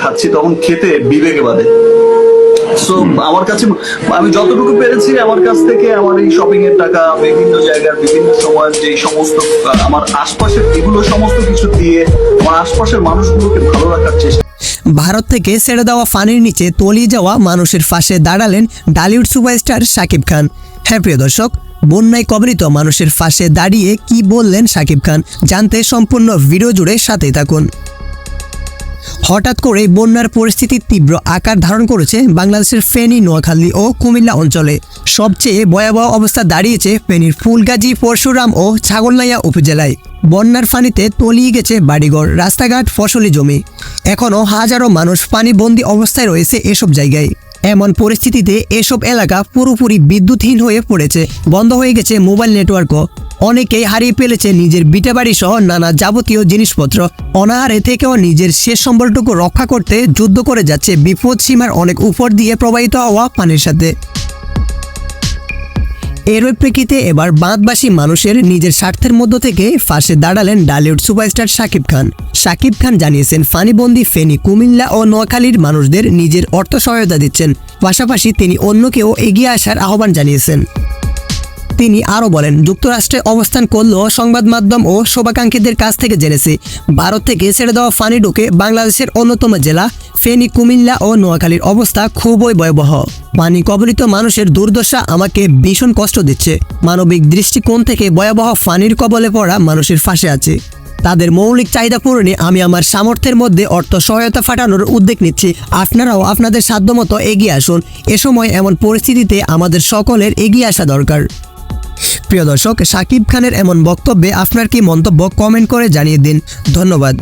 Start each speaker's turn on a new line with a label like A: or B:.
A: খাচ্ছি তখন খেতে বিবেকে বাদে। সো আমার কাছে আমি যতটুকু পেরেছি আমার কাছ থেকে আমার এই শপিং এর টাকা, বিভিন্ন জায়গার বিভিন্ন সময় যে সমস্ত আমার আশপাশের এগুলো সমস্ত কিছু দিয়ে আমার আশপাশের মানুষগুলোকে ভালো রাখার চেষ্টা
B: ভারত থেকে ছেড়ে দেওয়া ফানির নিচে তলিয়ে যাওয়া মানুষের পাশে দাঁড়ালেন ডালিউড সুপারস্টার শাকিব খান। হ্যাঁ প্রিয় দর্শক, বন্যায় কবলিত মানুষের পাশে দাঁড়িয়ে কি বললেন শাকিব খান? জানতে সম্পূর্ণ ভিডিও জুড়ে সাথেই থাকুন। হঠাৎ করে বন্যার পরিস্থিতি তীব্র আকার ধারণ করেছে বাংলাদেশের ফেনী, নোয়াখালী ও কুমিল্লা অঞ্চলে। সবচেয়ে ভয়াবহ অবস্থা দাঁড়িয়েছে ফেনীর ফুলগাজী, পরশুরাম ও ছাগলনাইয়া উপজেলায়। বন্যার পানিতে তলিয়ে গেছে বাড়িঘর, রাস্তাঘাট, ফসলি জমি। এখনও হাজারো মানুষ পানিবন্দী অবস্থায় রয়েছে এসব জায়গায়। এমন পরিস্থিতিতে এসব এলাকা পুরোপুরি বিদ্যুৎহীন হয়ে পড়েছে, বন্ধ হয়ে গেছে মোবাইল নেটওয়ার্কও। অনেকেই হারিয়ে ফেলেছে নিজের বিটাবাড়ি সহ নানা যাবতীয় জিনিসপত্র। অনাহারে থেকেও নিজের শেষ সম্বলটুকু রক্ষা করতে যুদ্ধ করে যাচ্ছে বিপদ সীমার অনেক উপর দিয়ে প্রবাহিত হওয়া পানির সাথে। এর প্রেক্ষিতে এবার বাঁধবাসী মানুষের নিজের স্বার্থের মধ্য থেকে ফাঁসে দাঁড়ালেন ডালিউড সুপারস্টার শাকিব খান। শাকিব খান জানিয়েছেন, ফানিবন্দি, ফেনী, কুমিল্লা ও নোয়াখালীর মানুষদের নিজের অর্থ সহায়তা দিচ্ছেন। পাশাপাশি তিনি অন্যকেও এগিয়ে আসার আহ্বান জানিয়েছেন। তিনি আরও বলেন, যুক্তরাষ্ট্রে অবস্থান করলেও সংবাদ মাধ্যম ও শোভাকাঙ্ক্ষীদের কাছ থেকে জেনেছি। ভারত থেকে ছেড়ে দেওয়া ফানি ঢুকে বাংলাদেশের অন্যতম জেলা। ফেনী, কুমিল্লা ও নোয়াখালীর অবস্থা খুবই ভয়াবহ। পানি কবলিত মানুষের দুর্দশা আমাকে ভীষণ কষ্ট দিচ্ছে। মানবিক দৃষ্টিকোণ থেকে ভয়াবহ ফানির কবলে পড়া মানুষের ফাঁসে আছে। তাদের মৌলিক চাহিদা পূরণে আমি আমার সামর্থ্যের মধ্যে অর্থ সহায়তা ফাটানোর উদ্যোগ নিচ্ছি। আপনারাও আপনাদের সাধ্যমতো এগিয়ে আসুন। এ সময় এমন পরিস্থিতিতে আমাদের সকলের এগিয়ে আসা দরকার। প্রিয় দর্শক, সাকিব খানের এমন বক্তব্যে আপনার কি মন্তব্য কমেন্ট করে জানিয়ে দিন। ধন্যবাদ।